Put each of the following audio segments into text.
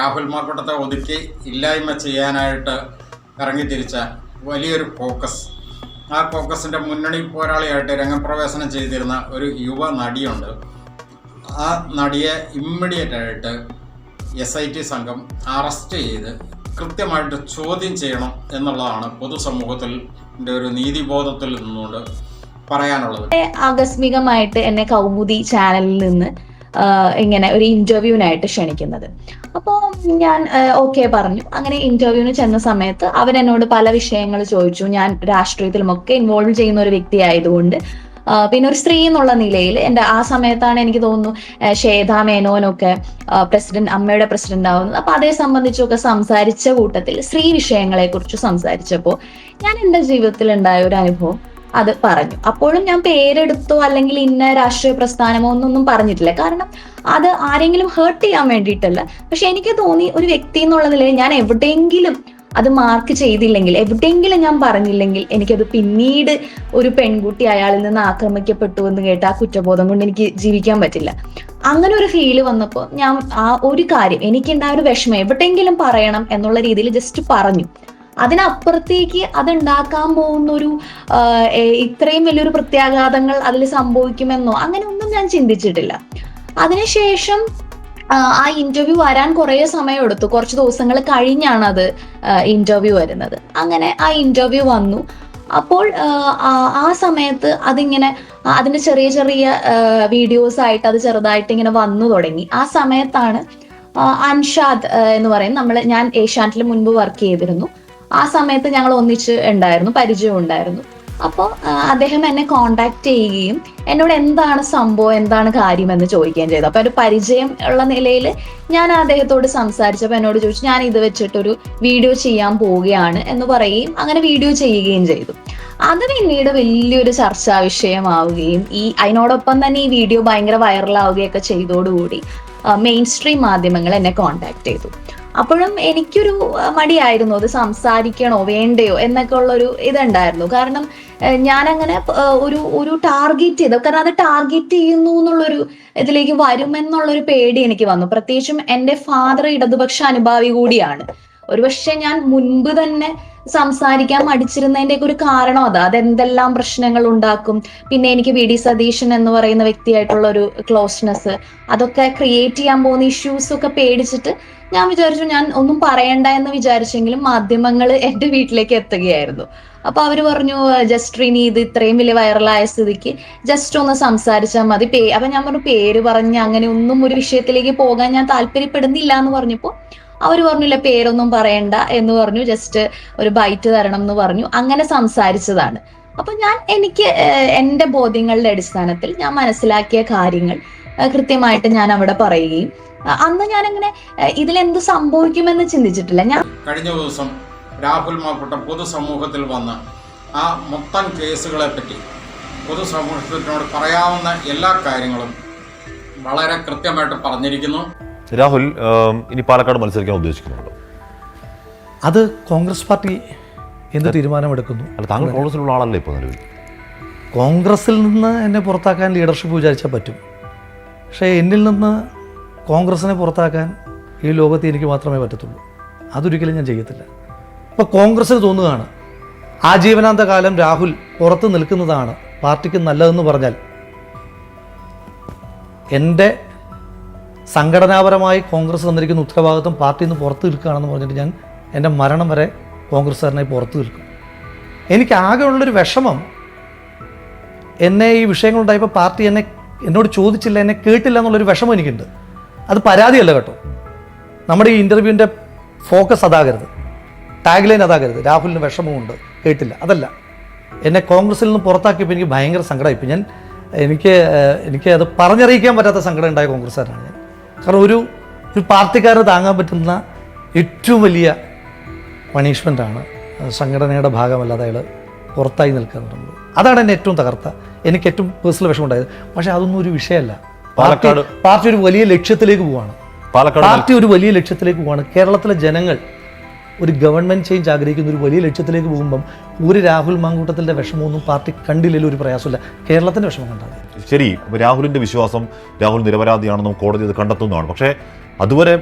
രാഹുൽ മാർക്കൂട്ടത്തെ ഒതുക്കി ഇല്ലായ്മ ചെയ്യാനായിട്ട് ഇറങ്ങിത്തിരിച്ച വലിയൊരു ഫോക്കസ്. ആ ഫോക്കസിന്റെ മുന്നണി പോരാളിയായിട്ട് രംഗപ്രവേശനം ചെയ്തിരുന്ന ഒരു യുവ നടിയുണ്ട്. ആ നടിയെ ഇമ്മീഡിയറ്റ് ആയിട്ട് എസ് ഐ ടി സംഘം അറസ്റ്റ് ചെയ്ത് കൃത്യമായിട്ട് ചോദ്യം ചെയ്യണം എന്നുള്ളതാണ് പൊതുസമൂഹത്തിൽ ഒരു നീതിബോധത്തിൽ നിന്നുകൊണ്ട് പറയാനുള്ളത്. ആകസ്മികമായിട്ട് എന്നെ കൗമുദി ചാനലിൽ നിന്ന് ഇങ്ങനെ ഒരു ഇന്റർവ്യൂവിനായിട്ട് ക്ഷണിക്കുന്നത്. അപ്പോൾ ഞാൻ ഓക്കെ പറഞ്ഞു. അങ്ങനെ ഇന്റർവ്യൂവിന് ചെന്ന സമയത്ത് അവരെന്നോട് പല വിഷയങ്ങൾ ചോദിച്ചു. ഞാൻ രാഷ്ട്രീയത്തിലുമൊക്കെ ഇൻവോൾവ് ചെയ്യുന്ന ഒരു വ്യക്തി ആയതുകൊണ്ട് പിന്നെ ഒരു സ്ത്രീ എന്നുള്ള നിലയിൽ എന്റെ ആ സമയത്താണ് എനിക്ക് തോന്നുന്നു ശ്വേത മേനോനൊക്കെ പ്രസിഡന്റ് അമ്മയുടെ പ്രസിഡന്റ് ആവുന്നത്. അപ്പൊ അതേ സംബന്ധിച്ചൊക്കെ സംസാരിച്ച കൂട്ടത്തിൽ സ്ത്രീ വിഷയങ്ങളെ കുറിച്ച് സംസാരിച്ചപ്പോൾ ഞാൻ എന്റെ ജീവിതത്തിൽ ഉണ്ടായ ഒരു അനുഭവം അത് പറഞ്ഞു. അപ്പോഴും ഞാൻ പേരെടുത്തോ അല്ലെങ്കിൽ ഇന്ന രാഷ്ട്രീയ പ്രസ്ഥാനമോ ഒന്നൊന്നും പറഞ്ഞിട്ടില്ല. കാരണം അത് ആരെങ്കിലും ഹേർട്ട് ചെയ്യാൻ വേണ്ടിയിട്ടല്ല. പക്ഷെ എനിക്ക് തോന്നി ഒരു വ്യക്തി എന്നുള്ള നിലയിൽ ഞാൻ എവിടെയെങ്കിലും അത് മാർക്ക് ചെയ്തില്ലെങ്കിൽ എവിടെയെങ്കിലും ഞാൻ പറഞ്ഞില്ലെങ്കിൽ എനിക്കത് പിന്നീട് ഒരു പെൺകുട്ടി അയാളിൽ നിന്ന് ആക്രമിക്കപ്പെട്ടു എന്ന് കേട്ട് ആ കുറ്റബോധം കൊണ്ട് എനിക്ക് ജീവിക്കാൻ പറ്റില്ല. അങ്ങനെ ഒരു ഫീൽ വന്നപ്പോൾ ഞാൻ ആ ഒരു കാര്യം എനിക്കുണ്ടായ ഒരു വിഷമം എവിടെയെങ്കിലും പറയണം എന്നുള്ള രീതിയിൽ ജസ്റ്റ് പറഞ്ഞു. അതിനപ്പുറത്തേക്ക് അതുണ്ടാക്കാൻ പോകുന്ന ഒരു ഇത്രയും വലിയൊരു പ്രത്യാഘാതങ്ങൾ അതിൽ സംഭവിക്കുമെന്നോ അങ്ങനെ ഒന്നും ഞാൻ ചിന്തിച്ചിട്ടില്ല. അതിനുശേഷം ആ ഇന്റർവ്യൂ വരാൻ കുറേ സമയം എടുത്തു കുറച്ച് ദിവസങ്ങൾ കഴിഞ്ഞാണ് അത് ഇന്റർവ്യൂ വരുന്നത്. അങ്ങനെ ആ ഇന്റർവ്യൂ വന്നു. അപ്പോൾ ആ- സമയത്ത് അതിങ്ങനെ അതിന്റെ ചെറിയ ചെറിയ വീഡിയോസ് ആയിട്ട് അത് ചെറുതായിട്ട് ഇങ്ങനെ വന്നു തുടങ്ങി. ആ സമയത്താണ് അൻഷാദ് എന്ന് പറയും നമ്മൾ ഞാൻ ഏഷ്യാനെറ്റിൽ മുൻപ് വർക്ക് ചെയ്തിരുന്നു. ആ സമയത്ത് ഞങ്ങൾ ഒന്നിച്ച് ഉണ്ടായിരുന്നു പരിചയം ഉണ്ടായിരുന്നു. അപ്പോൾ അദ്ദേഹം എന്നെ കോണ്ടാക്ട് ചെയ്യുകയും എന്നോട് എന്താണ് സംഭവം എന്താണ് കാര്യം എന്ന് ചോദിക്കുകയും ചെയ്തു. അപ്പോൾ ഒരു പരിചയം ഉള്ള നിലയിൽ ഞാൻ അദ്ദേഹത്തോട് സംസാരിച്ചപ്പോൾ എന്നോട് ചോദിച്ചു ഞാൻ ഇത് വെച്ചിട്ടൊരു വീഡിയോ ചെയ്യാൻ പോവുകയാണ് എന്ന് പറയുകയും അങ്ങനെ വീഡിയോ ചെയ്യുകയും ചെയ്തു. അത് പിന്നീട് വലിയൊരു ചർച്ചാ വിഷയമാവുകയും ഈ അതിനോടൊപ്പം തന്നെ ഈ വീഡിയോ ഭയങ്കര വൈറലാവുകയൊക്കെ ചെയ്തോടുകൂടി മെയിൻ സ്ട്രീം മാധ്യമങ്ങൾ എന്നെ കോണ്ടാക്ട് ചെയ്തു. അപ്പോഴും എനിക്കൊരു മടിയായിരുന്നു അത് സംസാരിക്കണോ വേണ്ടയോ എന്നൊക്കെ ഉള്ളൊരു ഇതുണ്ടായിരുന്നു. കാരണം ഞാനങ്ങനെ ഒരു ഒരു ടാർഗറ്റ് ചെയ്തു. കാരണം അത് ടാർഗറ്റ് ചെയ്യുന്നു എന്നുള്ളൊരു ഇതിലേക്ക് വരുമെന്നുള്ളൊരു പേടി എനിക്ക് വന്നു. പ്രത്യേകിച്ചും എന്റെ ഫാദർ ഇടതുപക്ഷ അനുഭാവി കൂടിയാണ്. ഒരുപക്ഷെ ഞാൻ മുൻപ് തന്നെ സംസാരിക്കാൻ മടിച്ചിരുന്നതിന്റെ ഒരു കാരണം അതാ. അതെന്തെല്ലാം പ്രശ്നങ്ങൾ ഉണ്ടാക്കും? പിന്നെ എനിക്ക് വി ഡി സതീശൻ എന്ന് പറയുന്ന വ്യക്തിയായിട്ടുള്ള ഒരു ക്ലോസ്നെസ് അതൊക്കെ ക്രിയേറ്റ് ചെയ്യാൻ പോകുന്ന ഇഷ്യൂസ് ഒക്കെ പേടിച്ചിട്ട് ഞാൻ വിചാരിച്ചു ഞാൻ ഒന്നും പറയണ്ട എന്ന് വിചാരിച്ചെങ്കിലും മാധ്യമങ്ങൾ എന്റെ വീട്ടിലേക്ക് എത്തുകയായിരുന്നു. അപ്പൊ അവർ പറഞ്ഞു ജസ്റ്റ് ഇനി ഇത് ഇത്രയും വലിയ വൈറലായ സ്ഥിതിക്ക് ജസ്റ്റ് ഒന്ന് സംസാരിച്ചാൽ മതി. അപ്പൊ ഞാൻ പറഞ്ഞു പേര് പറഞ്ഞ് അങ്ങനെ ഒന്നും ഒരു വിഷയത്തിലേക്ക് പോകാൻ ഞാൻ താല്പര്യപ്പെടുന്നില്ല എന്ന് പറഞ്ഞപ്പോൾ അവർ പറഞ്ഞില്ല പേരൊന്നും പറയണ്ട എന്ന് പറഞ്ഞു ജസ്റ്റ് ഒരു ബൈറ്റ് തരണം എന്ന് പറഞ്ഞു. അങ്ങനെ സംസാരിച്ചതാണ്. അപ്പൊ ഞാൻ എനിക്ക് എന്റെ ബോധ്യങ്ങളുടെ അടിസ്ഥാനത്തിൽ ഞാൻ മനസ്സിലാക്കിയ കാര്യങ്ങൾ കൃത്യമായിട്ട് ഞാൻ അവിടെ പറയുകയും അന്ന് ഞാൻ അങ്ങനെ ഇതിലെന്ത് സംഭവിക്കുമെന്ന് ചിന്തിച്ചിട്ടില്ല. ഞാൻ കഴിഞ്ഞ ദിവസം രാഹുൽ മാക്കൂട്ടം പൊതുസമൂഹത്തിൽ വന്ന് ആ മൊത്തം കേസുകളെ പറ്റി പൊതുസമൂഹത്തിനോട് പറയാവുന്ന എല്ലാ കാര്യങ്ങളും വളരെ കൃത്യമായിട്ട് പറഞ്ഞിരിക്കുന്നു. രാഹുൽ ഇനി പാലക്കാട് മത്സരിക്കാൻ ഉദ്ദേശിക്കുന്നുണ്ടോ? അത് കോൺഗ്രസ് പാർട്ടി എന്ത് തീരുമാനമെടുക്കുന്നു? അല്ല താങ്കൾ കോൺഗ്രസിലുള്ള ആളല്ലേ ഇപ്പോൾ നിലവിൽ? കോൺഗ്രസിൽ നിന്ന് എന്നെ പുറത്താക്കാൻ ലീഡർഷിപ്പ് വിചാരിച്ചാൽ പറ്റും. പക്ഷേ എന്നിൽ നിന്ന് കോൺഗ്രസിനെ പുറത്താക്കാൻ ഈ ലോകത്ത് എനിക്ക് മാത്രമേ പറ്റത്തുള്ളൂ. അതൊരിക്കലും ഞാൻ ചെയ്യത്തില്ല. അപ്പോൾ കോൺഗ്രസ്സിന് തോന്നുകയാണ് ആജീവനാന്ത കാലം രാഹുൽ പുറത്ത് നിൽക്കുന്നതാണ് പാർട്ടിക്ക് നല്ലതെന്ന് പറഞ്ഞാൽ. എന്റെ സംഘടനാപരമായി കോൺഗ്രസ് തന്നിരിക്കുന്ന ഉത്തരവാദിത്വം പാർട്ടിയിൽ നിന്ന് പുറത്തു നിൽക്കുകയാണെന്ന് പറഞ്ഞിട്ട് ഞാൻ എന്റെ മരണം വരെ കോൺഗ്രസ്സുകാരനായി പുറത്തു നിൽക്കും. എനിക്ക് ആകെ ഉള്ളൊരു വിഷമം എന്നെ ഈ വിഷയങ്ങളുണ്ടായപ്പോൾ പാർട്ടി എന്നെ എന്നോട് ചോദിച്ചില്ല എന്നെ കേട്ടില്ല എന്നുള്ളൊരു വിഷമം എനിക്കുണ്ട്. അത് പരാതിയല്ല കേട്ടോ. നമ്മുടെ ഈ ഇന്റർവ്യൂവിന്റെ ഫോക്കസ് അതാകരുത്. ടാഗ് ലൈൻ അതാകരുത്. രാഹുലിന് വിഷമമുണ്ട് കേട്ടില്ല. അതല്ല. എന്നെ കോൺഗ്രസിൽ നിന്ന് പുറത്താക്കിയപ്പോൾ എനിക്ക് ഭയങ്കര സങ്കടമായിപ്പോൾ ഞാൻ എനിക്ക് എനിക്ക് അത് പറഞ്ഞറിയിക്കാൻ പറ്റാത്ത സങ്കടം ഉണ്ടായ കോൺഗ്രസ്സുകാരനാണ് ഞാൻ. കാരണം ഒരു ഒരു പാർട്ടിക്കാരന് താങ്ങാൻ പറ്റുന്ന ഏറ്റവും വലിയ പണിഷ്മെന്റാണ് സംഘടനയുടെ ഭാഗമല്ലാതെ അയാൾ പുറത്തായി നിൽക്കുന്നുണ്ട് അതാണ് എന്നെ ഏറ്റവും തകർത്ത. എനിക്ക് ഏറ്റവും പേഴ്സണൽ വിഷമം ഉണ്ടായത്. പക്ഷേ അതൊന്നും ഒരു വിഷയമല്ല. പാർട്ടി പാലക്കാട്- പാർട്ടി ഒരു വലിയ ലക്ഷ്യത്തിലേക്ക് പോവാണ്. പാലക്കാട് പാർട്ടി ഒരു വലിയ ലക്ഷ്യത്തിലേക്ക് പോവാണ്. കേരളത്തിലെ ജനങ്ങൾ ഒരു ഗവൺമെന്റ് ചേഞ്ച് ആഗ്രഹിക്കുന്ന ഒരു വലിയ ലക്ഷ്യത്തിലേക്ക് പോകുമ്പം ഒരു രാഹുൽ മാങ്കൂട്ടത്തിന്റെ വിഷമമൊന്നും പാർട്ടി കണ്ടില്ലെങ്കിൽ ഒരു പ്രയാസമില്ല. കേരളത്തിന്റെ വിഷമം കണ്ടാൽ ശരി രാഹുലിന്റെ രാഹുലിന്റെ വിശ്വാസം രാഹുൽ നിരപരാധിയാണെന്നും കോടതി അത് കണ്ടെത്തുന്നതാണ്. പക്ഷേ അതുവരെ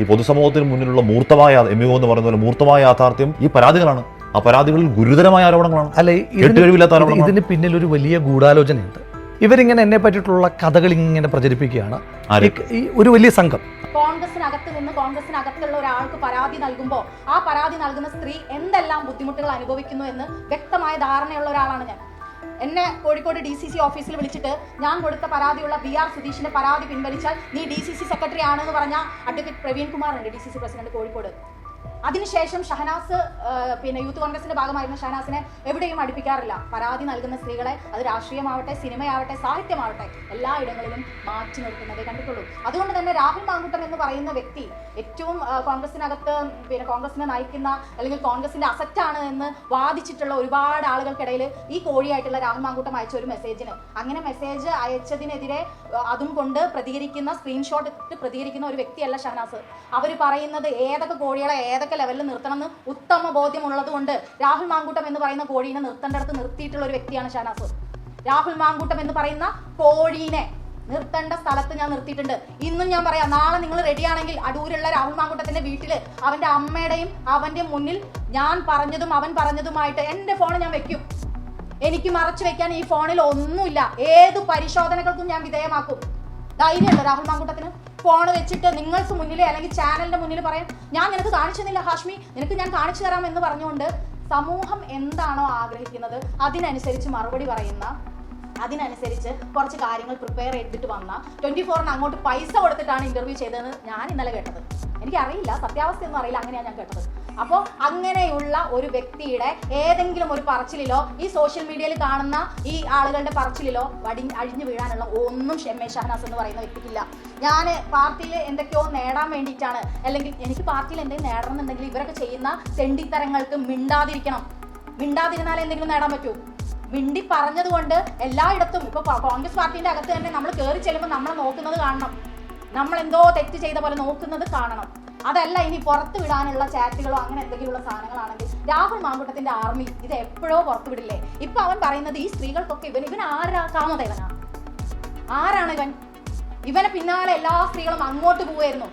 ഈ പൊതുസമൂഹത്തിന് മുന്നിലുള്ള മൂർത്തമായ എം യു എന്ന് പറയുന്ന പോലെ മൂർത്തമായ യാഥാർത്ഥ്യം ഈ പരാതികളാണ്. ആ പരാതികളിൽ ഗുരുതരമായ ആരോപണങ്ങളാണ്. അല്ലെ ഇതിന് പിന്നിൽ ഒരു വലിയ ഗൂഢാലോചനയുണ്ട്. ഇവരിങ്ങനെ എന്നെ പറ്റിയിട്ടുള്ള കഥകൾ ഇങ്ങനെ പ്രചരിപ്പിക്കുകയാണ്. ഈ- ഒരു വലിയ സംഘം. കോൺഗ്രസിനകത്ത് നിന്ന് കോൺഗ്രസിനകത്തുള്ള ഒരാൾക്ക് പരാതി നൽകുമ്പോൾ ആ പരാതി നൽകുന്ന സ്ത്രീ എന്തെല്ലാം ബുദ്ധിമുട്ടുകൾ അനുഭവിക്കുന്നു എന്ന് വ്യക്തമായ ധാരണയുള്ള ഒരാളാണ് ഞാൻ. എന്നെ കോഴിക്കോട് ഡി സി സി ഓഫീസിൽ വിളിച്ചിട്ട് ഞാൻ കൊടുത്ത പരാതിയുള്ള ബി ആർ സുധീഷിന്റെ പരാതി പിൻവലിച്ചാൽ നീ ഡി സി സി സെക്രട്ടറി ആണെന്ന് പറഞ്ഞ അഡ്വക്കേറ്റ് പ്രവീൺ കുമാർ ഉണ്ട് D C C president Kozhikode. അതിനുശേഷം ഷഹനാസ് പിന്നെ യൂത്ത് കോൺഗ്രസിന്റെ ഭാഗമായിരുന്ന ഷഹനാസിനെ എവിടെയും അടുപ്പിക്കാറില്ല. പരാതി നൽകുന്ന സ്ത്രീകളെ അത് രാഷ്ട്രീയമാവട്ടെ സിനിമയാവട്ടെ സാഹിത്യമാവട്ടെ എല്ലായിടങ്ങളിലും മാറ്റി നിർത്തുന്നതേ കണ്ടിട്ടുള്ളൂ. അതുകൊണ്ട് തന്നെ രാഹുൽ മാങ്കുട്ടം എന്ന് പറയുന്ന വ്യക്തി ഏറ്റവും കോൺഗ്രസിനകത്ത് പിന്നെ കോൺഗ്രസിനെ നയിക്കുന്ന അല്ലെങ്കിൽ കോൺഗ്രസിന്റെ അസറ്റാണ് എന്ന് വാദിച്ചിട്ടുള്ള ഒരുപാട് ആളുകൾക്കിടയിൽ ഈ കോഴിയായിട്ടുള്ള രാഹുൽ മാങ്കുട്ടം അയച്ച ഒരു മെസ്സേജിന്. അങ്ങനെ മെസ്സേജ് അയച്ചതിനെതിരെ അതും കൊണ്ട് പ്രതികരിക്കുന്ന സ്ക്രീൻഷോട്ട് ഇട്ട് പ്രതികരിക്കുന്ന ഒരു വ്യക്തിയല്ല ഷഹനാസ്. അവർ പറയുന്നത് ഏതൊക്കെ കോഴികളെ ഏതൊക്കെ ലെവലിൽ നിർത്തണം എന്ന് ഉത്തമ ബോധ്യമുള്ളത് കൊണ്ട് രാഹുൽ മാങ്കൂട്ടം എന്ന് പറയുന്ന കോഴീനെ നിർത്തേണ്ടടുത്ത് നിർത്തിയിട്ടുള്ള ഒരു വ്യക്തിയാണ് ഷാനാസ് രാഹുൽ മാങ്കൂട്ടം എന്ന് പറയുന്ന കോഴീനെ നിർത്തേണ്ട സ്ഥലത്ത് ഞാൻ നിർത്തിയിട്ടുണ്ട്. ഇന്നും ഞാൻ പറയാം നാളെ നിങ്ങൾ റെഡിയാണെങ്കിൽ അടൂരുള്ള രാഹുൽ മാങ്കൂട്ടത്തിന്റെ വീട്ടിൽ അവന്റെ അമ്മയുടെയും അവന്റെ മുന്നിൽ ഞാൻ പറഞ്ഞതും അവൻ പറഞ്ഞതുമായിട്ട് എന്റെ ഫോൺ ഞാൻ വെക്കും. എനിക്ക് മറച്ചു വെക്കാൻ ഈ ഫോണിൽ ഒന്നുമില്ല. ഏത് പരിശോധനകൾക്കും ഞാൻ വിധേയമാക്കും. ധൈര്യമുണ്ടോ രാഹുൽ മാങ്കൂട്ടത്തിന്? ഫോൺ വെച്ചിട്ട് നിങ്ങൾക്ക് മുന്നിൽ അല്ലെങ്കിൽ ചാനലിന്റെ മുന്നിൽ പറയാം ഞാൻ നിനക്ക് കാണിച്ചു തന്നില്ല ഹാഷ്മി നിനക്ക് ഞാൻ കാണിച്ചു തരാം എന്ന് പറഞ്ഞുകൊണ്ട് സമൂഹം എന്താണോ ആഗ്രഹിക്കുന്നത് അതിനനുസരിച്ച് മറുപടി പറയുന്ന അതിനനുസരിച്ച് കുറച്ച് കാര്യങ്ങൾ പ്രിപ്പയർ ചെയ്തിട്ട് വന്ന ട്വന്റി ഫോറിന് അങ്ങോട്ട് പൈസ കൊടുത്തിട്ടാണ് ഇന്റർവ്യൂ ചെയ്തതെന്ന് ഞാൻ ഇന്നലെ കേട്ടത്. എനിക്കറിയില്ല സത്യാവസ്ഥയൊന്നും അറിയില്ല അങ്ങനെയാണ് ഞാൻ കേട്ടത്. അപ്പോൾ അങ്ങനെയുള്ള ഒരു വ്യക്തിയുടെ ഏതെങ്കിലും ഒരു പറച്ചിലിലോ ഈ സോഷ്യൽ മീഡിയയിൽ കാണുന്ന ഈ ആളുകളുടെ പറച്ചിലിലോ വടി അഴിഞ്ഞു വീഴാനുള്ള ഒന്നും ഷെമ്മേ ഷഹനാസ് എന്ന് പറയുന്ന വ്യക്തിക്കില്ല. ഞാൻ പാർട്ടിയിൽ എന്തൊക്കെയോ നേടാൻ വേണ്ടിയിട്ടാണ്. അല്ലെങ്കിൽ എനിക്ക് പാർട്ടിയിൽ എന്തെങ്കിലും നേടണം എന്നുണ്ടെങ്കിൽ ഇവരൊക്കെ ചെയ്യുന്ന തെണ്ടിത്തരങ്ങൾക്ക് മിണ്ടാതിരിക്കണം. മിണ്ടാതിരുന്നാൽ എന്തെങ്കിലും നേടാൻ പറ്റൂ. മിണ്ടി പറഞ്ഞതുകൊണ്ട് എല്ലായിടത്തും ഇപ്പൊ കോൺഗ്രസ് പാർട്ടിന്റെ അകത്ത് തന്നെ നമ്മൾ കയറി ചെല്ലുമ്പോൾ നമ്മൾ നോക്കുന്നത് കാണണം. നമ്മൾ എന്തോ തെറ്റ് ചെയ്ത പോലെ നോക്കുന്നത് കാണണം. അതല്ല ഇനി പുറത്തു വിടാനുള്ള ചാറ്റുകളോ അങ്ങനെ എന്തെങ്കിലുമുള്ള സാധനങ്ങളാണെങ്കിൽ രാഹുൽ മാങ്കുട്ടത്തിന്റെ ആർമി ഇത് എപ്പോഴോ പുറത്തു വിടില്ലേ? ഇപ്പൊ അവൻ പറയുന്നത് ഈ സ്ത്രീകൾക്കൊക്കെ ഇവൻ ഇവൻ ആരാ കാമദേവനാ? ആരാണ് ഇവൻ ഇവനെ പിന്നാലെ എല്ലാ സ്ത്രീകളും അങ്ങോട്ട് പോവായിരുന്നു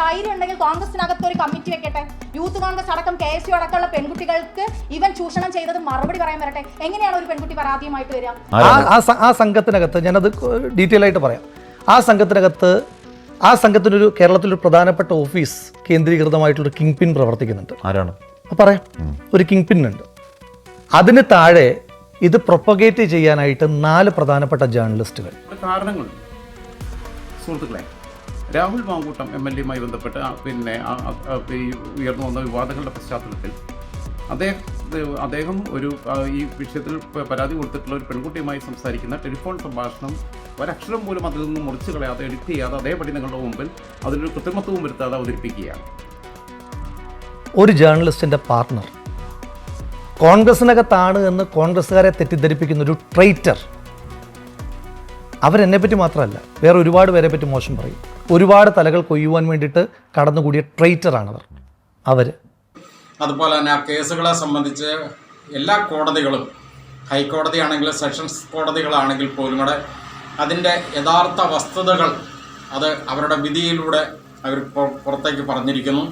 ധൈര്യം ഉണ്ടെങ്കിൽ കോൺഗ്രസിനകത്ത് ഒരു കമ്മിറ്റി വെക്കട്ടെ. യൂത്ത് കോൺഗ്രസ് അടക്കം കെ എസ് യു അടക്കമുള്ള പെൺകുട്ടികൾക്ക് ഇവൻ ചൂഷണം ചെയ്തത് മറുപടി പറയാൻ വരട്ടെ. എങ്ങനെയാണ് ഒരു പെൺകുട്ടി പരാതിയുമായിട്ട് വരിക? ആ സംഘത്തിനകത്ത് ഞാനത് ഡീറ്റെയിൽ ആയിട്ട് പറയാം. ആ സംഘത്തിനകത്ത് ആ സംഘത്തിനൊരു കേരളത്തിലൊരു പ്രധാനപ്പെട്ട ഓഫീസ് കേന്ദ്രീകൃതമായിട്ടുള്ള കിങ് പിൻ പ്രവർത്തിക്കുന്നുണ്ട്. ആരാണ്? പറയാം. ഒരു കിങ് പിൻ ഉണ്ട്. അതിന് താഴെ ഇത് പ്രൊപ്പഗേറ്റ് ചെയ്യാനായിട്ട് നാല് പ്രധാനപ്പെട്ട ജേർണലിസ്റ്റുകൾ കാരണങ്ങളുണ്ട്. സുഹൃത്തുക്കളെ രാഹുൽ മാങ്കൂട്ടം എം എൽ എയുമായി ബന്ധപ്പെട്ട് പിന്നെ ഉയർന്നു വന്ന വിവാദങ്ങളുടെ പശ്ചാത്തലത്തിൽ അദ്ദേഹം അദ്ദേഹം ഒരു ഈ വിഷയത്തിൽ പരാതി കൊടുത്തിട്ടുള്ള ഒരു പെൺകുട്ടിയുമായി സംസാരിക്കുന്ന ടെലിഫോൺ സംഭാഷണം ഒരക്ഷരം പോലും അതിൽ നിന്ന് മുറിച്ച് കളയാതെ എഡിറ്റ് ചെയ്യാതെ അതേപടി നിങ്ങളുടെ മുമ്പിൽ അതിനൊരു കൃത്രിമത്വവും വരുത്താതെ അവതരിപ്പിക്കുകയാണ്. ഒരു ജേർണലിസ്റ്റിന്റെ പാർട്ട്ണർ കോൺഗ്രസിനകത്താണ് എന്ന് കോൺഗ്രസ്സുകാരെ തെറ്റിദ്ധരിപ്പിക്കുന്ന ഒരു ട്രൈറ്റർ അവരെന്നെ പറ്റി മാത്രമല്ല വേറെ ഒരുപാട് പേരെ പറ്റി മോശം പറയും. ഒരുപാട് തലകൾ കൊയ്യുവാൻ വേണ്ടിയിട്ട് കടന്നുകൂടിയ ട്രൈറ്ററാണവർ അവർ അതുപോലെ തന്നെ ആ കേസുകളെ സംബന്ധിച്ച് എല്ലാ കോടതികളും ഹൈക്കോടതിയാണെങ്കിലും സെഷൻസ് കോടതികളാണെങ്കിൽ പോലും കൂടെ അതിന്റെ യഥാർത്ഥ വസ്തുതകൾ അത് അവരുടെ വിധിയിലൂടെ അവർ പുറത്തേക്ക് പറഞ്ഞിരിക്കുന്നു.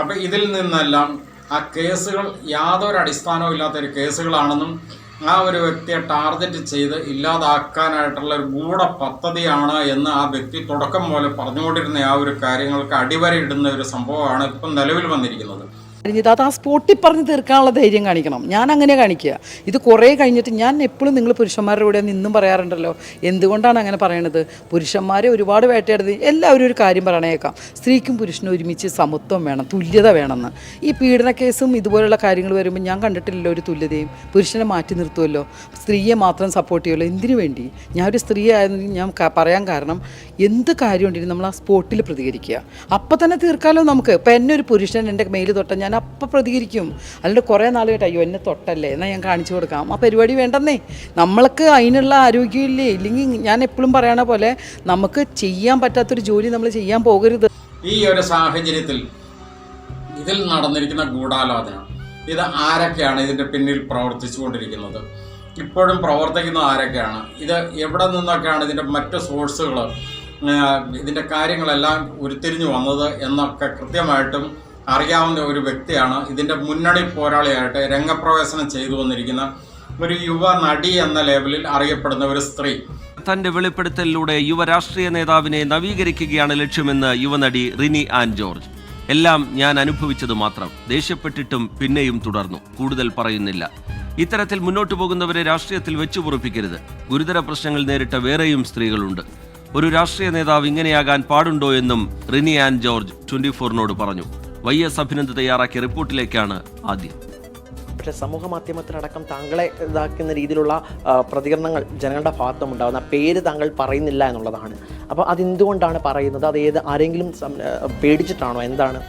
അപ്പോൾ ഇതിൽ നിന്നെല്ലാം ആ കേസുകൾ യാതൊരു അടിസ്ഥാനവും ഇല്ലാത്തൊരു കേസുകളാണെന്നും ആ ഒരു വ്യക്തിയെ ടാർഗറ്റ് ചെയ്ത് ഇല്ലാതാക്കാനായിട്ടുള്ള ഒരു ഗൂഢ പദ്ധതിയാണ് എന്ന് ആ വ്യക്തി തുടക്കം പോലെ പറഞ്ഞുകൊണ്ടിരുന്ന ആ ഒരു കാര്യങ്ങൾക്ക് അടിവരയിടുന്ന ഒരു സംഭവമാണ് ഇപ്പം നിലവിൽ വന്നിരിക്കുന്നത്. കഴിഞ്ഞിട്ട് അത് ആ സ്പോട്ടിൽ പറഞ്ഞ് തീർക്കാനുള്ള ധൈര്യം കാണിക്കണം. ഞാൻ അങ്ങനെ കാണിക്കുക. ഇത് കുറേ കഴിഞ്ഞിട്ട് ഞാൻ എപ്പോഴും നിങ്ങൾ പുരുഷന്മാരുടെ കൂടെ നിന്നും പറയാറുണ്ടല്ലോ. എന്തുകൊണ്ടാണ് അങ്ങനെ പറയണത്? പുരുഷന്മാരെ ഒരുപാട് വേട്ടയാടുന്നത്. എല്ലാവരും ഒരു കാര്യം പറയണേക്കാം. സ്ത്രീക്കും പുരുഷനും ഒരുമിച്ച് സമത്വം വേണം തുല്യത വേണമെന്ന്. ഈ പീഡന കേസും ഇതുപോലുള്ള കാര്യങ്ങൾ വരുമ്പോൾ ഞാൻ കണ്ടിട്ടില്ലല്ലോ ഒരു തുല്യതയും. പുരുഷനെ മാറ്റി നിർത്തുമല്ലോ സ്ത്രീയെ മാത്രം സപ്പോർട്ട് ചെയ്യുമല്ലോ എന്തിനു വേണ്ടി? ഞാൻ ഒരു സ്ത്രീ ആയിരുന്നു ഞാൻ പറയാൻ കാരണം എന്ത് കാര്യമുണ്ടെങ്കിലും നമ്മൾ ആ സ്പോട്ടിൽ പ്രതികരിക്കുക. അപ്പം തന്നെ തീർക്കാലോ നമുക്ക്. ഇപ്പം എന്നെ ഒരു പുരുഷൻ എന്റെ മെയിൽ തൊട്ടാൽ ഞാൻ അപ്പം പ്രതികരിക്കും. അല്ലാണ്ട് കുറേ നാൾ കേട്ടോ അയ്യോ എന്നെ തൊട്ടല്ലേ? എന്നാൽ ഞാൻ കാണിച്ചു കൊടുക്കാം. ആ പരിപാടി വേണ്ടെന്നേ. നമ്മൾക്ക് അതിനുള്ള ആരോഗ്യമില്ലേ ഇല്ലെങ്കിൽ ഞാൻ എപ്പോഴും പറയണ പോലെ നമുക്ക് ചെയ്യാൻ പറ്റാത്തൊരു ജോലി നമ്മൾ ചെയ്യാൻ പോകരുത്. ഈ ഒരു സാഹചര്യത്തിൽ ഇതിൽ നടന്നിരിക്കുന്ന ഗൂഢാലോചന ഇത് ആരൊക്കെയാണ് ഇതിന്റെ പിന്നിൽ പ്രവർത്തിച്ചുകൊണ്ടിരിക്കുന്നത്? ഇപ്പോഴും പ്രവർത്തിക്കുന്ന ആരൊക്കെയാണ്? ഇത് എവിടെ നിന്നൊക്കെയാണ് ഇതിന്റെ മറ്റ് സോഴ്സുകൾ ഇതിന്റെ കാര്യങ്ങളെല്ലാം ഉരുത്തിരിഞ്ഞു വന്നത് എന്നൊക്കെ കൃത്യമായിട്ടും അറിയാവുന്ന ഒരു വ്യക്തിയാണ്. ഇതിന്റെ മുന്നണി പോരാളിയായിട്ട് രംഗപ്രവേശനം ചെയ്തു വന്നിരിക്കുന്ന ഒരു യുവ നടി എന്ന ലേബലിൽ അറിയപ്പെടുന്ന ഒരു സ്ത്രീ. തന്റെ വെളിപ്പെടുത്തലിലൂടെ യുവ രാഷ്ട്രീയ നേതാവിനെ നവീകരിക്കുകയാണ് ലക്ഷ്യമെന്ന് യുവനടി റിനി ആൻ ജോർജ്. എല്ലാം ഞാൻ അനുഭവിച്ചത് മാത്രം. ദേഷ്യപ്പെട്ടിട്ടും പിന്നെയും തുടർന്നു. കൂടുതൽ പറയുന്നില്ല. ഇത്തരത്തിൽ മുന്നോട്ടു പോകുന്നവരെ രാഷ്ട്രീയത്തിൽ വെച്ചുപുറപ്പിക്കരുത്. ഗുരുതര പ്രശ്നങ്ങൾ നേരിട്ട വേറെയും സ്ത്രീകളുണ്ട്. ഒരു രാഷ്ട്രീയ നേതാവ് ഇങ്ങനെയാകാൻ പാടുണ്ടോ എന്നും റിനി ആൻ ജോർജ് ട്വന്റി ഫോറിനോട് പറഞ്ഞു. വൈ എസ് അഭിനന്ദ് തയ്യാറാക്കിയ റിപ്പോർട്ടിലേക്കാണ് ആദ്യം. പക്ഷേ സമൂഹ മാധ്യമത്തിലടക്കം താങ്കളെ ഇതാക്കുന്ന രീതിയിലുള്ള പ്രതികരണങ്ങൾ ജനങ്ങളുടെ ഭാഗത്തും ഉണ്ടാകുന്ന പേര് താങ്കൾ പറയുന്നില്ല എന്നുള്ളതാണ്. അപ്പോൾ അതെന്തുകൊണ്ടാണ് പറയുന്നത്? അത് ഏത് ആരെങ്കിലും പേടിച്ചിട്ടാണോ? എന്താണ്?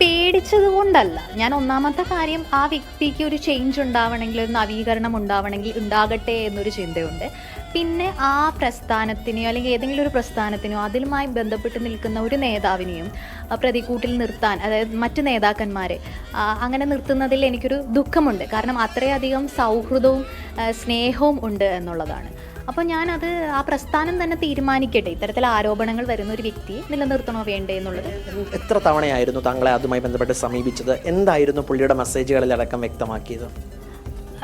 പേടിച്ചത് കൊണ്ടല്ല. ഞാൻ ഒന്നാമത്തെ കാര്യം ആ വ്യക്തിക്ക് ഒരു ചേഞ്ച് ഉണ്ടാവണമെങ്കിൽ ഒരു നവീകരണം ഉണ്ടാവണമെങ്കിൽ ഉണ്ടാകട്ടെ എന്നൊരു ചിന്തയുണ്ട്. പിന്നെ ആ പ്രസ്ഥാനത്തിനെയോ അല്ലെങ്കിൽ ഏതെങ്കിലും ഒരു പ്രസ്ഥാനത്തിനോ അതിലുമായി ബന്ധപ്പെട്ട് നിൽക്കുന്ന ഒരു നേതാവിനെയും പ്രതികൂട്ടിൽ നിർത്താൻ അതായത് മറ്റ് നേതാക്കന്മാരെ അങ്ങനെ നിർത്തുന്നതിൽ എനിക്കൊരു ദുഃഖമുണ്ട്. കാരണം അത്രയധികം സൗഹൃദവും സ്നേഹവും ഉണ്ട് എന്നുള്ളതാണ്. അപ്പോൾ ഞാനത് ആ പ്രസ്ഥാനം തന്നെ തീരുമാനിക്കട്ടെ. ഇത്തരത്തിൽ ആരോപണങ്ങൾ വരുന്ന ഒരു വ്യക്തിയെ നിലനിർത്തണോ വേണ്ടേ എന്നുള്ളത്. എത്ര തവണയായിരുന്നു താങ്കളെ അതുമായി ബന്ധപ്പെട്ട് സമീപിച്ചത്? എന്തായിരുന്നു പുള്ളിയുടെ മെസ്സേജുകളിലടക്കം വ്യക്തമാക്കിയത്?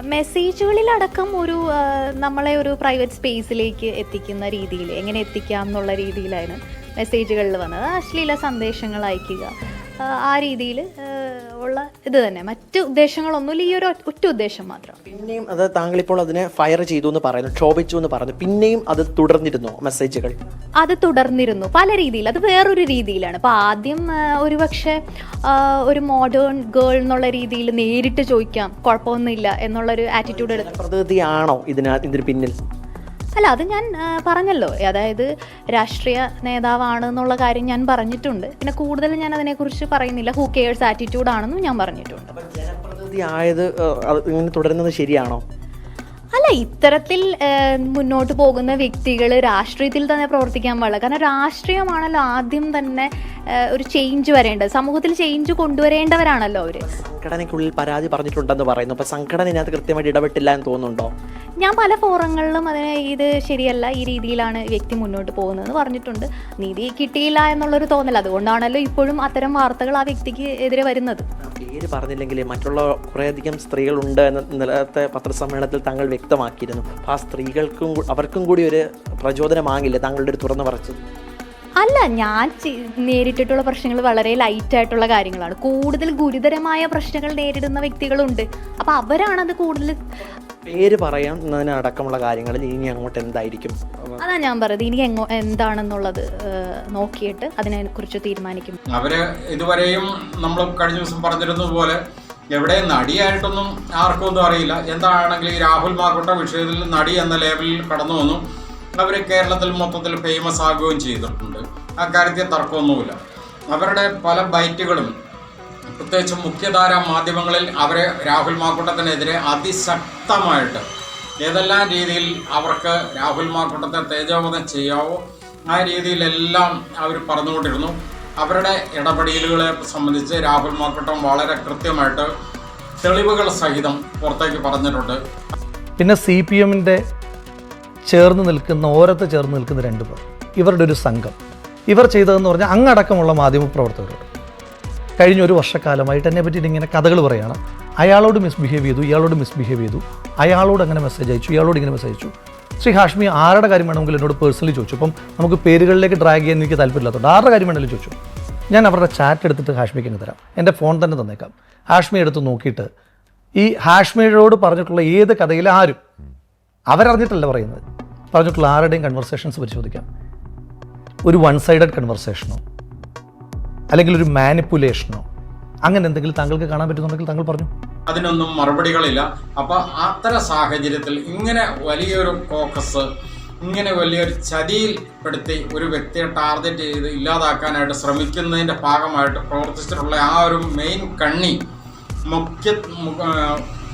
മെസ്സേജുകളിലടക്കം ഒരു നമ്മളെ ഒരു പ്രൈവറ്റ് സ്പേസിലേക്ക് എത്തിക്കുന്ന രീതിയിൽ എങ്ങനെ എത്തിക്കാം എന്നുള്ള രീതിയിലാണ് മെസ്സേജുകളിൽ വന്നത്. അശ്ലീല സന്ദേശങ്ങൾ അയക്കുക ആ, രീതിയിൽ ഉള്ള ഇത് തന്നെ. മറ്റ് ഉദ്ദേശങ്ങളൊന്നുമില്ല. ഈ ഒരു ഒറ്റ- ഉദ്ദേശം മാത്രം. പിന്നെയും അത് താങ്കളിപ്പോൾ അതിനെ ഫയർ ചെയ്തു എന്ന് പറയുന്നു ക്ഷോഭിച്ചു എന്ന് പറയുന്നു. പിന്നെയും അത് തുടർന്നിരുന്നു മെസ്സേജുകൾ അത് തുടർന്നിരുന്നു. പല രീതിയിൽ. അത് വേറൊരു രീതിയിലാണ്. അപ്പോൾ ആദ്യം ഒരു ഒരുപക്ഷെ ഒരു മോഡേൺ ഗേൾ എന്നുള്ള രീതിയിൽ നേരിട്ട് ചോദിക്കാം. കുഴപ്പമൊന്നുമില്ല. എന്നുള്ളൊരു ആറ്റിറ്റ്യൂഡ് പ്രതിനിധിയാണോ ഇതിന് ഇതിന് പിന്നിൽ? അല്ല അത് ഞാൻ പറഞ്ഞല്ലോ. അതായത് രാഷ്ട്രീയ നേതാവാണ് എന്നുള്ള കാര്യം ഞാൻ പറഞ്ഞിട്ടുണ്ട്. പിന്നെ കൂടുതൽ ഞാൻ അതിനെക്കുറിച്ച് പറയുന്നില്ല. ഹൂ കെയേഴ്സ് ആറ്റിറ്റ്യൂഡ് ആണെന്നും ഞാൻ പറഞ്ഞിട്ടുണ്ട്. ജനപ്രതിനിധി ആയത് ഇങ്ങനെ തുടരുന്നത് ശരിയാണോ? അല്ല ഇത്തരത്തിൽ മുന്നോട്ട് പോകുന്ന വ്യക്തികൾ രാഷ്ട്രീയത്തിൽ തന്നെ പ്രവർത്തിക്കാൻ പാടില്ല. കാരണം രാഷ്ട്രീയമാണല്ലോ ആദ്യം തന്നെ ഒരു ചേഞ്ച് വരേണ്ടത്. സമൂഹത്തിൽ ചേഞ്ച് കൊണ്ടുവരേണ്ടവരാണല്ലോ അവർ സംഘടനയ്ക്കുള്ളിൽ പരാതി പറഞ്ഞിട്ടുണ്ടെന്ന് പറയുന്നു. അപ്പോൾ സംഘടന ഇതിനകത്ത് കൃത്യമായിട്ട് ഇടപെട്ടില്ല എന്ന് തോന്നുന്നുണ്ടോ? ഞാൻ പല ഫോറങ്ങളിലും അതിന് ഇത് ശരിയല്ല ഈ രീതിയിലാണ് വ്യക്തി മുന്നോട്ട് പോകുന്നതെന്ന് പറഞ്ഞിട്ടുണ്ട്. നീതി കിട്ടിയില്ല എന്നുള്ളൊരു തോന്നൽ. അതുകൊണ്ടാണല്ലോ ഇപ്പോഴും അത്തരം വാർത്തകൾ ആ വ്യക്തിക്ക് എതിരെ വരുന്നത്. പേര് പറഞ്ഞില്ലെങ്കിൽ മറ്റുള്ള കുറേയധികം സ്ത്രീകളുണ്ട് എന്ന നിലത്തെ പത്രസമ്മേളനത്തിൽ താങ്കൾ വ്യക്തമാക്കിയിരുന്നു. അപ്പോൾ ആ സ്ത്രീകൾക്കും അവർക്കും കൂടി ഒരു പ്രചോദനമാകില്ല താങ്കളുടെ ഒരു തുറന്നു പറച്ചത് അല്ല ഞാൻ നേരിട്ടിട്ടുള്ള പ്രശ്നങ്ങൾ വളരെ ലൈറ്റ് ആയിട്ടുള്ള കാര്യങ്ങളാണ്. കൂടുതൽ ഗുരുതരമായ പ്രശ്നങ്ങൾ നേരിടുന്ന വ്യക്തികളുണ്ട്. അപ്പോൾ അവരാണത് കൂടുതൽ പേര് പറയുന്നതിനടക്കമുള്ള കാര്യങ്ങളിൽ ഇനി അങ്ങോട്ട് എന്തായിരിക്കും? അതാ ഞാൻ പറയുന്നത്. ഇനി എങ്ങോ എന്താണെന്നുള്ളത് നോക്കിയിട്ട് അതിനെക്കുറിച്ച് തീരുമാനിക്കും. അവർ ഇതുവരെയും നമ്മൾ കഴിഞ്ഞ ദിവസം പറഞ്ഞിരുന്നത് പോലെ എവിടെ നടിയായിട്ടൊന്നും ആർക്കും ഒന്നും അറിയില്ല. എന്താണെങ്കിൽ ഈ രാഹുൽ മാർക്കോട്ട വിഷയത്തിൽ നടി എന്ന ലേബലിൽ കടന്നു വന്നു. അവർ കേരളത്തിൽ മൊത്തത്തിൽ ഫേമസ് ആകുകയും ചെയ്തിട്ടുണ്ട്. ആ കാര്യത്തിൽ തർക്കമൊന്നുമില്ല. അവരുടെ പല ബൈറ്റുകളും പ്രത്യേകിച്ച് മുഖ്യധാര മാധ്യമങ്ങളിൽ അവരെ രാഹുൽ മാക്കൂട്ടത്തിനെതിരെ അതിശക്തമായിട്ട് ഏതെല്ലാം രീതിയിൽ അവർക്ക് രാഹുൽ മാക്കൂട്ടത്തെ തേജോവധം ചെയ്യാവോ ആ രീതിയിലെല്ലാം അവർ പറഞ്ഞുകൊണ്ടിരുന്നു. അവരുടെ ഇടപെടലുകളെ സംബന്ധിച്ച് രാഹുൽ മാക്കൂട്ടം വളരെ കൃത്യമായിട്ട് തെളിവുകൾ സഹിതം പുറത്തേക്ക് പറഞ്ഞിട്ടുണ്ട്. പിന്നെ സി പി എമ്മിന്റെ ചേർന്ന് നിൽക്കുന്ന ഓരത്ത് ചേർന്ന് നിൽക്കുന്ന രണ്ട് പേർ ഇവരുടെ ഒരു സംഘം. ഇവർ ചെയ്തതെന്ന് പറഞ്ഞാൽ അങ്ങടക്കമുള്ള മാധ്യമപ്രവർത്തകരോട്. കഴിഞ്ഞ ഒരു വർഷക്കാലമായിട്ട് എന്നെ പറ്റിയിട്ട് ഇങ്ങനെ കഥകൾ പറയുകയാണ് അയാളോട് മിസ്ബിഹേവ് ചെയ്തു ഇയാളോട് മിസ്ബിഹേവ് ചെയ്തു അയാളോട് അങ്ങനെ മെസ്സേജ് അയച്ചു ഇയാളോട് ഇങ്ങനെ മെസ്സേജ് അയച്ചു. ശ്രീ ഹാഷ്മി ആരുടെ കാര്യം വേണമെങ്കിലും എന്നോട് പേഴ്സണലി ചോദിച്ചു. അപ്പം നമുക്ക് പേരുകളിലേക്ക് ഡ്രാഗ് ചെയ്യാൻ എനിക്ക് താല്പര്യമില്ലാത്തതുകൊണ്ട് ആരുടെ കാര്യം വേണമെങ്കിലും ചോദിച്ചു. ഞാൻ അവരുടെ ചാറ്റ് എടുത്തിട്ട് ഹാഷ്മിക്ക് അങ്ങ് തരാം. എന്റെ ഫോൺ തന്നെ തന്നേക്കാം. ഹാഷ്മി എടുത്ത് നോക്കിയിട്ട് ഈ ഹാഷ്മിയോട് പറഞ്ഞിട്ടുള്ള ഏത് കഥയിലെ ആരും അവരറിഞ്ഞിട്ടല്ല പറയുന്നത്. പറഞ്ഞിട്ടുള്ള ആരുടെയും കൺവെർസേഷൻസ് പരിശോധിക്കാം. ഒരു വൺ സൈഡഡ് കൺവെർസേഷനോ അല്ലെങ്കിൽ ഒരു മാനിപ്പുലേഷനോ അങ്ങനെ എന്തെങ്കിലും താങ്കൾക്ക് കാണാൻ പറ്റുന്നുണ്ടെങ്കിൽ താങ്കൾ പറഞ്ഞു. അതിനൊന്നും മറുപടികളില്ല. അപ്പൊ അത്തരം സാഹചര്യത്തിൽ ഇങ്ങനെ വലിയൊരു കോക്കസ് ഇങ്ങനെ വലിയൊരു ചതിയിൽപ്പെടുത്തി ഒരു വ്യക്തിയെ ടാർഗറ്റ് ചെയ്ത് ഇല്ലാതാക്കാനായിട്ട് ശ്രമിക്കുന്നതിന്റെ ഭാഗമായിട്ട് പ്രവർത്തിച്ചിട്ടുള്ള ആ ഒരു മെയിൻ കണ്ണി മുഖ്യ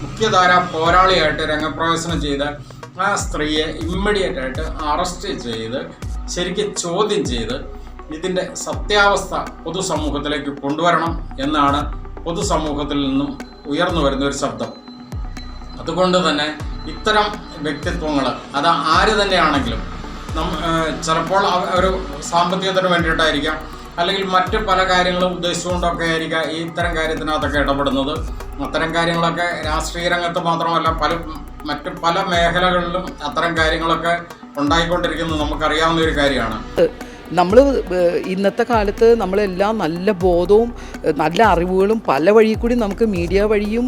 മുഖ്യധാര പോരാളിയായിട്ട് രംഗപ്രവേശനം ചെയ്ത് ആ സ്ത്രീയെ ഇമ്മീഡിയറ്റ് ആയിട്ട് അറസ്റ്റ് ചെയ്ത് ശരിക്കും ചോദ്യം ചെയ്ത് ഇതിന്റെ സത്യാവസ്ഥ പൊതുസമൂഹത്തിലേക്ക് കൊണ്ടുവരണം എന്നാണ് പൊതുസമൂഹത്തിൽ നിന്നും ഉയർന്നു വരുന്ന ഒരു ശബ്ദം. അതുകൊണ്ട് തന്നെ ഇത്തരം വ്യക്തിത്വങ്ങൾ അത് ആര് തന്നെയാണെങ്കിലും നം ചിലപ്പോൾ ഒരു സാമ്പത്തികത്തിന് വേണ്ടിയിട്ടായിരിക്കാം അല്ലെങ്കിൽ മറ്റ് പല കാര്യങ്ങളും ഉദ്ദേശിച്ചുകൊണ്ടൊക്കെ ആയിരിക്കാം ഈ ഇത്തരം കാര്യത്തിനകത്തൊക്കെ ഇടപെടുന്നത്. അത്തരം കാര്യങ്ങളൊക്കെ രാഷ്ട്രീയ രംഗത്ത് മാത്രമല്ല പല മറ്റ് പല മേഖലകളിലും അത്തരം കാര്യങ്ങളൊക്കെ ഉണ്ടായിക്കൊണ്ടിരിക്കുന്നത് നമുക്കറിയാവുന്ന ഒരു കാര്യമാണ്. നമ്മൾ ഇന്നത്തെ കാലത്ത് നമ്മളെല്ലാം നല്ല ബോധവും നല്ല അറിവുകളും പല വഴി കൂടി നമുക്ക് മീഡിയ വഴിയും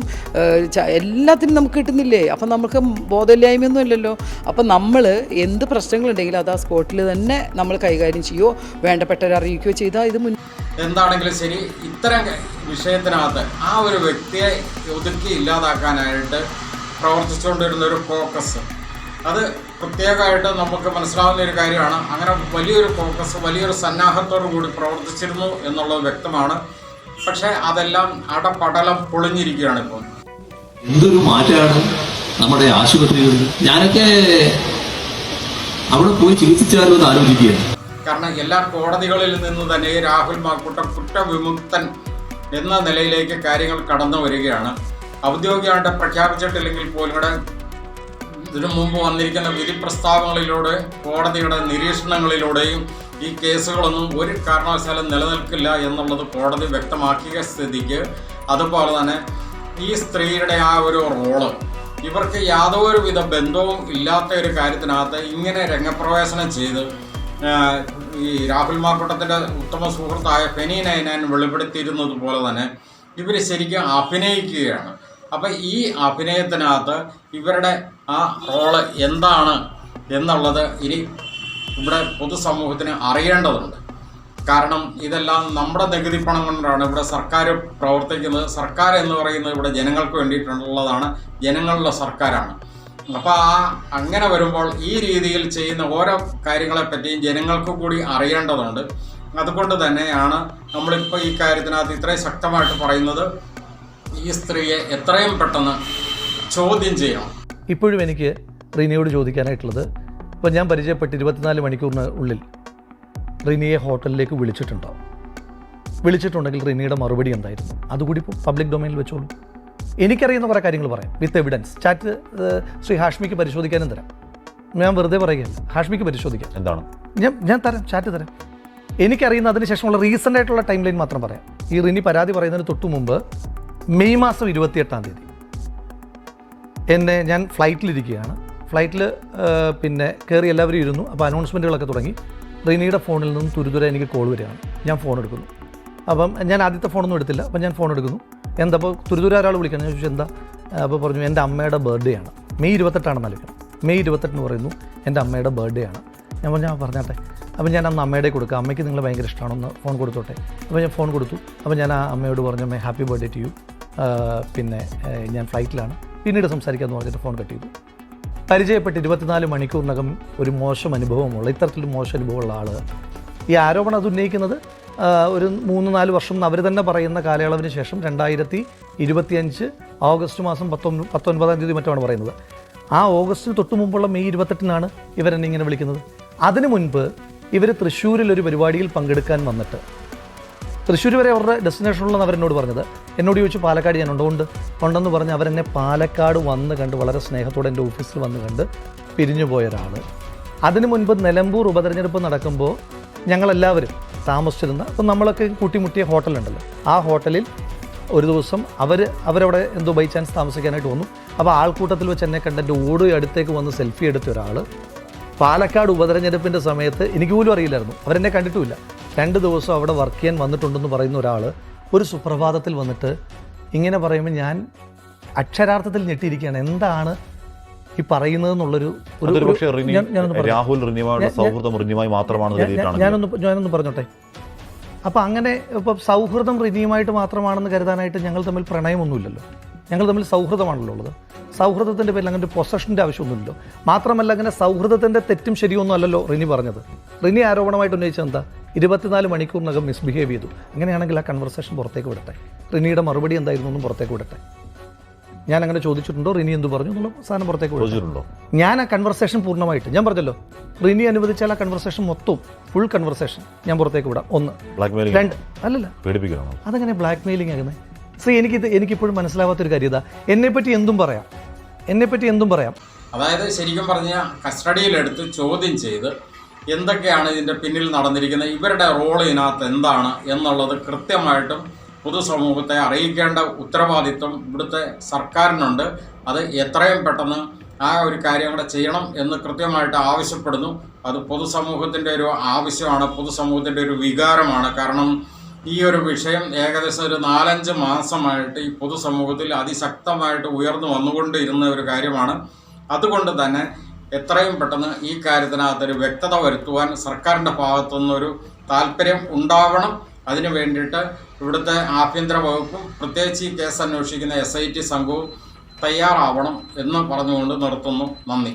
എല്ലാത്തിനും നമുക്ക് കിട്ടുന്നില്ലേ? അപ്പം നമുക്ക് ബോധമില്ലായ്മയൊന്നും ഇല്ലല്ലോ. അപ്പം നമ്മൾ എന്ത് പ്രശ്നങ്ങളുണ്ടെങ്കിലും അത് ആ സ്പോട്ടിൽ തന്നെ നമ്മൾ കൈകാര്യം ചെയ്യുകയോ വേണ്ടപ്പെട്ടവരെ അറിയിക്കുകയോ ചെയ്താൽ ഇത് മുൻ എന്താണെങ്കിലും ശരി ഇത്തരം വിഷയത്തിനകത്ത് ആ ഒരു വ്യക്തിയെ ഒതുക്കി ഇല്ലാതാക്കാനായിട്ട് പ്രവർത്തിച്ചുകൊണ്ടിരുന്ന ഒരു ഫോക്കസ്. അത് പ്രത്യേകമായിട്ട് നമുക്ക് മനസ്സിലാവുന്ന ഒരു കാര്യമാണ്. അങ്ങനെ വലിയൊരു ഫോക്കസ് വലിയൊരു സന്നാഹത്തോടു കൂടി പ്രവർത്തിച്ചിരുന്നു എന്നുള്ളത് വ്യക്തമാണ്. പക്ഷേ അതെല്ലാം അടപടലം പൊളിഞ്ഞിരിക്കുകയാണ് ഇപ്പം എന്തൊരു മാറ്റമാണ് നമ്മുടെ ആശുപത്രികളിൽ? ഞാനൊക്കെ അവിടെ പോയി ചികിത്സിച്ചാലോ എന്ന് ആലോചിക്കുകയാണ്. കാരണം എല്ലാ കോടതികളിൽ നിന്ന് തന്നെ രാഹുൽ മാക്കൂട്ടം കുറ്റവിമുക്തൻ എന്ന നിലയിലേക്ക് കാര്യങ്ങൾ കടന്നു വരികയാണ്. ഔദ്യോഗികമായിട്ട് പ്രഖ്യാപിച്ചിട്ടില്ലെങ്കിൽ പോലും ഇവിടെ ഇതിനു മുമ്പ് വന്നിരിക്കുന്ന വിധി പ്രസ്താവങ്ങളിലൂടെ കോടതിയുടെ നിരീക്ഷണങ്ങളിലൂടെയും ഈ കേസുകളൊന്നും ഒരു കാരണവശാലും നിലനിൽക്കില്ല എന്നുള്ളത് കോടതി വ്യക്തമാക്കിയ സ്ഥിതിക്ക് അതുപോലെ തന്നെ ഈ സ്ത്രീയുടെ ആ ഒരു റോൾ ഇവർക്ക് യാതൊരു വിധ ബന്ധവും ഇല്ലാത്ത ഒരു കാര്യത്തിനകത്ത് ഇങ്ങനെ രംഗപ്രവേശനം ചെയ്ത് ഈ രാഹുൽ മാക്കൂട്ടത്തിന്റെ ഉത്തമ സുഹൃത്തായ ഫെനി നൈനാൻ വെളിപ്പെടുത്തിയിരുന്നത് പോലെ തന്നെ ഇവർ ശരിക്കും അഭിനയിക്കുകയാണ്. അപ്പം ഈ അഭിനയത്തിനകത്ത് ഇവരുടെ ആ റോൾ എന്താണ് എന്നുള്ളത് ഇനി ഇവിടെ പൊതുസമൂഹത്തിന് അറിയേണ്ടതുണ്ട്. കാരണം ഇതെല്ലാം നമ്മുടെ നികുതി പണം കൊണ്ടാണ് ഇവിടെ സർക്കാർ പ്രവർത്തിക്കുന്നത്. സർക്കാർ എന്ന് പറയുന്നത് ഇവിടെ ജനങ്ങൾക്ക് വേണ്ടിയിട്ടുള്ളതാണ്. ജനങ്ങളുടെ സർക്കാരാണ്. അപ്പോൾ ആ അങ്ങനെ വരുമ്പോൾ ഈ രീതിയിൽ ചെയ്യുന്ന ഓരോ കാര്യങ്ങളെപ്പറ്റിയും ജനങ്ങൾക്ക് കൂടി അറിയേണ്ടതുണ്ട്. അതുകൊണ്ട് തന്നെയാണ് നമ്മളിപ്പോൾ ഈ കാര്യത്തിനകത്ത് ഇത്രയും ശക്തമായിട്ട് പറയുന്നത്. ഈ സ്ത്രീയെ എത്രയും പെട്ടെന്ന് ചോദ്യം ചെയ്യണം. ഇപ്പോഴും എനിക്ക് റിനിയോട് ചോദിക്കാനായിട്ടുള്ളത് ഇപ്പോൾ ഞാൻ പരിചയപ്പെട്ട് ഇരുപത്തിനാല് മണിക്കൂറിന് ഉള്ളിൽ റിനിയെ ഹോട്ടലിലേക്ക് വിളിച്ചിട്ടുണ്ടോ? വിളിച്ചിട്ടുണ്ടെങ്കിൽ റിനിയുടെ മറുപടി എന്തായിരുന്നു? അതുകൂടി ഇപ്പോൾ പബ്ലിക് ഡൊമൈനിൽ വെച്ചോളൂ. എനിക്കറിയുന്ന കുറേ കാര്യങ്ങൾ പറയാം. വിത്ത് എവിഡൻസ് ചാറ്റ് ശ്രീ ഹാഷ്മിക്ക് പരിശോധിക്കാനും തരാം. ഞാൻ വെറുതെ പറയുകയല്ല. ഹാഷ്മിക്ക് പരിശോധിക്കാം. എന്താണ്? ഞാൻ ഞാൻ തരാം. ചാറ്റ് തരാം. എനിക്കറിയുന്ന അതിന് ശേഷമുള്ള റീസെന്റ് ആയിട്ടുള്ള ടൈം ലൈൻ മാത്രം പറയാം. ഈ റിനി പരാതി പറയുന്നതിന് തൊട്ടു മുമ്പ് മെയ് മാസം ഇരുപത്തിയെട്ടാം തീയതി. എന്നെ ഞാൻ ഫ്ലൈറ്റിലിരിക്കുകയാണ്. ഫ്ലൈറ്റിൽ പിന്നെ കയറി എല്ലാവരും ഇരുന്നു. അപ്പോൾ അനൗൺസ്മെന്റുകളൊക്കെ തുടങ്ങി. റിനിയുടെ ഫോണിൽ നിന്നും തുരുതുര എനിക്ക് കോൾ വരികയാണ്. ഞാൻ ഫോൺ എടുക്കുന്നു. അപ്പം ഞാൻ ആദ്യത്തെ ഫോണൊന്നും എടുത്തില്ല. അപ്പം ഞാൻ ഫോൺ എടുക്കുന്നു. എന്താ അപ്പോൾ തുരുതുര ഒരാൾ വിളിക്കണം ഞാൻ ചോദിച്ചു എന്താ? അപ്പോൾ പറഞ്ഞു എന്റെ അമ്മയുടെ ബർത്ത്ഡേ ആണ്. മെയ് ഇരുപത്തെട്ടാണെന്ന് ആലോചിക്കണം മെയ് ഇരുപത്തെട്ടിന് പറയുന്നു എന്റെ അമ്മയുടെ ബർത്ത്ഡേ ആണ്. ഞാൻ പറഞ്ഞു ഞാൻ പറഞ്ഞാട്ടെ. അപ്പോൾ ഞാൻ അന്ന് അമ്മയുടെ കൊടുക്കുക അമ്മയ്ക്ക് നിങ്ങളെ ഭയങ്കര ഇഷ്ടമാണെന്ന് ഫോൺ കൊടുത്തോട്ടെ. അപ്പോൾ ഞാൻ ഫോൺ കൊടുത്തു. അപ്പോൾ ഞാൻ ആ അമ്മയോട് പറഞ്ഞു അമ്മ ഹാപ്പി ബർത്ത്ഡേ ടു യു പിന്നെ ഞാൻ ഫ്ലൈറ്റിലാണ് പിന്നീട് സംസാരിക്കാമെന്ന് പറഞ്ഞിട്ട് ഫോൺ കട്ട് ചെയ്തു. പരിചയപ്പെട്ട് ഇരുപത്തിനാല് മണിക്കൂറിനകം ഒരു മോശം അനുഭവമുള്ള ഇത്തരത്തിൽ മോശം അനുഭവമുള്ള ആൾ ഈ ആരോപണം അത് ഉന്നയിക്കുന്നത് ഒരു മൂന്ന് നാല് വർഷം അവർ തന്നെ പറയുന്ന കാലയളവിന് ശേഷം രണ്ടായിരത്തി ഇരുപത്തിയഞ്ച് ഓഗസ്റ്റ് മാസം പത്തൊമ്പത് പത്തൊൻപതാം തീയതി മറ്റുമാണ് പറയുന്നത്. ആ ഓഗസ്റ്റിന് തൊട്ട് മുമ്പുള്ള മെയ് ഇരുപത്തെട്ടിനാണ് ഇവരെന്നെ ഇങ്ങനെ വിളിക്കുന്നത്. അതിനു മുൻപ് ഇവർ തൃശ്ശൂരിൽ ഒരു പരിപാടിയിൽ പങ്കെടുക്കാൻ വന്നിട്ട് തൃശ്ശൂർ വരെ അവരുടെ ഡെസ്റ്റിനേഷനിലെന്ന് അവരെന്നോട് പറഞ്ഞത്. എന്നോട് ചോദിച്ചു പാലക്കാട് ഞാൻ ഉണ്ടോണ്ട് ഉണ്ടെന്ന് പറഞ്ഞ് അവരെന്നെ പാലക്കാട് വന്ന് കണ്ട് വളരെ സ്നേഹത്തോടെ എന്റെ ഓഫീസിൽ വന്ന് കണ്ട് പിരിഞ്ഞു പോയ ഒരാൾ അതിനു മുൻപ് നിലമ്പൂർ ഉപതെരഞ്ഞെടുപ്പ് നടക്കുമ്പോൾ ഞങ്ങളെല്ലാവരും താമസിച്ചിരുന്ന അപ്പം നമ്മളൊക്കെ കൂട്ടിമുട്ടിയ ഹോട്ടലുണ്ടല്ലോ. ആ ഹോട്ടലിൽ ഒരു ദിവസം അവർ അവരവിടെ എന്തോ ബൈ ചാൻസ് താമസിക്കാനായിട്ട് വന്നു. അപ്പോൾ ആൾക്കൂട്ടത്തിൽ വെച്ച് എന്നെ കണ്ട് എന്റെ ഓട് അടുത്തേക്ക് വന്ന് സെൽഫി എടുത്ത ഒരാൾ പാലക്കാട് ഉപതെരഞ്ഞെടുപ്പിന്റെ സമയത്ത് എനിക്ക് പോലും അറിയില്ലായിരുന്നു. അവരെന്നെ കണ്ടിട്ടുമില്ല. രണ്ട് ദിവസം അവിടെ വർക്ക് ചെയ്യാൻ വന്നിട്ടുണ്ടെന്ന് പറയുന്ന ഒരാൾ ഒരു സുപ്രഭാതത്തിൽ വന്നിട്ട് ഇങ്ങനെ പറയുമ്പോൾ ഞാൻ അക്ഷരാർത്ഥത്തിൽ ഞെട്ടിയിരിക്കുകയാണ്. എന്താണ് ഈ പറയുന്നത് എന്നുള്ളൊരു. രാഹുൽ സൗഹൃദം മാത്രമാണ് ഞാനൊന്ന് ഞാനൊന്ന് പറഞ്ഞോട്ടെ. അപ്പോൾ അങ്ങനെ ഇപ്പോൾ സൗഹൃദം റിനിയുമായിട്ട് മാത്രമാണെന്ന് കരുതാനായിട്ട് ഞങ്ങൾ തമ്മിൽ പ്രണയമൊന്നുമില്ലല്ലോ. ഞങ്ങൾ തമ്മിൽ സൗഹൃദമാണല്ലോ ഉള്ളത്. സൗഹൃദത്തിന്റെ പേരിൽ അങ്ങനെ ഒരു പൊസഷന്റെ ആവശ്യമൊന്നുമില്ലല്ലോ. മാത്രമല്ല അങ്ങനെ സൗഹൃദത്തിന്റെ തെറ്റും ശരിയൊന്നും അല്ലല്ലോ റിനി പറഞ്ഞത്. റിനി ആരോപണമായിട്ട് ഉന്നയിച്ചത് എന്താ? ഇരുപത്തിനാല് മണിക്കൂറിനകം മിസ്ബിഹേവ് ചെയ്തു. അങ്ങനെയാണെങ്കിൽ ആ കൺവെർസേഷൻ പുറത്തേക്ക് വിടട്ടെ. റിനിയുടെ മറുപടി എന്തായിരുന്നു എന്നും പുറത്തേക്ക് വിടട്ടെ. ഞാൻ അങ്ങനെ ചോദിച്ചിട്ടുണ്ടോ? റിനി എന്ത് പറഞ്ഞു എന്നുള്ള സാധനം പുറത്തേക്ക് വിളിച്ചിട്ടുണ്ടോ ചോദിച്ചിട്ടുണ്ടോ? ഞാൻ ആ കൺവെർസേഷൻ പൂർണമായിട്ട് ഞാൻ പറഞ്ഞല്ലോ. റിനി അനുവദിച്ചാൽ ആ കൺവെർസേഷൻ മൊത്തം ഫുൾ കൺവെർസേഷൻ ഞാൻ പുറത്തേക്ക് വിടാം. ഒന്ന്. രണ്ട്. അല്ലല്ല. അതങ്ങനെ അതെങ്ങനെ ബ്ലാക്ക് മെയിലിംഗ് ആകുന്നത് സി എനിക്കിത് എനിക്കിപ്പോഴും മനസ്സിലാവാത്തൊരു കാര്യം ഇതാ. എന്നെപ്പറ്റി എന്തും പറയാം. എന്നെപ്പറ്റി എന്തും പറയാം. അതായത് ശരിക്കും പറഞ്ഞാൽ കസ്റ്റഡിയിലെടുത്ത് ചോദ്യം ചെയ്ത് എന്തൊക്കെയാണ് ഇതിന്റെ പിന്നിൽ നടന്നിരിക്കുന്നത് ഇവരുടെ റോൾ ഇതിനകത്ത് എന്താണ് എന്നുള്ളത് കൃത്യമായിട്ടും പൊതുസമൂഹത്തെ അറിയിക്കേണ്ട ഉത്തരവാദിത്വം ഇവിടുത്തെ സർക്കാരിനുണ്ട്. അത് എത്രയും പെട്ടെന്ന് ആ ഒരു കാര്യം കൂടെ ചെയ്യണം എന്ന് കൃത്യമായിട്ട് ആവശ്യപ്പെടുന്നു. അത് പൊതുസമൂഹത്തിന്റെ ഒരു ആവശ്യമാണ് പൊതുസമൂഹത്തിന്റെ ഒരു വികാരമാണ്. കാരണം ഈ ഒരു വിഷയം ഏകദേശം ഒരു നാലഞ്ച് മാസമായിട്ട് ഈ പൊതുസമൂഹത്തിൽ അതിശക്തമായിട്ട് ഉയർന്നു വന്നുകൊണ്ടിരുന്ന ഒരു കാര്യമാണ്. അതുകൊണ്ട് തന്നെ എത്രയും പെട്ടെന്ന് ഈ കാര്യത്തിനകത്തൊരു വ്യക്തത വരുത്തുവാൻ സർക്കാരിന്റെ ഭാഗത്തുനിന്നൊരു താല്പര്യം ഉണ്ടാവണം. അതിനു വേണ്ടിയിട്ട് ഇവിടുത്തെ ആഭ്യന്തര വകുപ്പും പ്രത്യേകിച്ച് ഈ കേസ് അന്വേഷിക്കുന്ന എസ് ഐ ടി സംഘവും തയ്യാറാവണം എന്ന് പറഞ്ഞുകൊണ്ട് നിർത്തുന്നു. നന്ദി.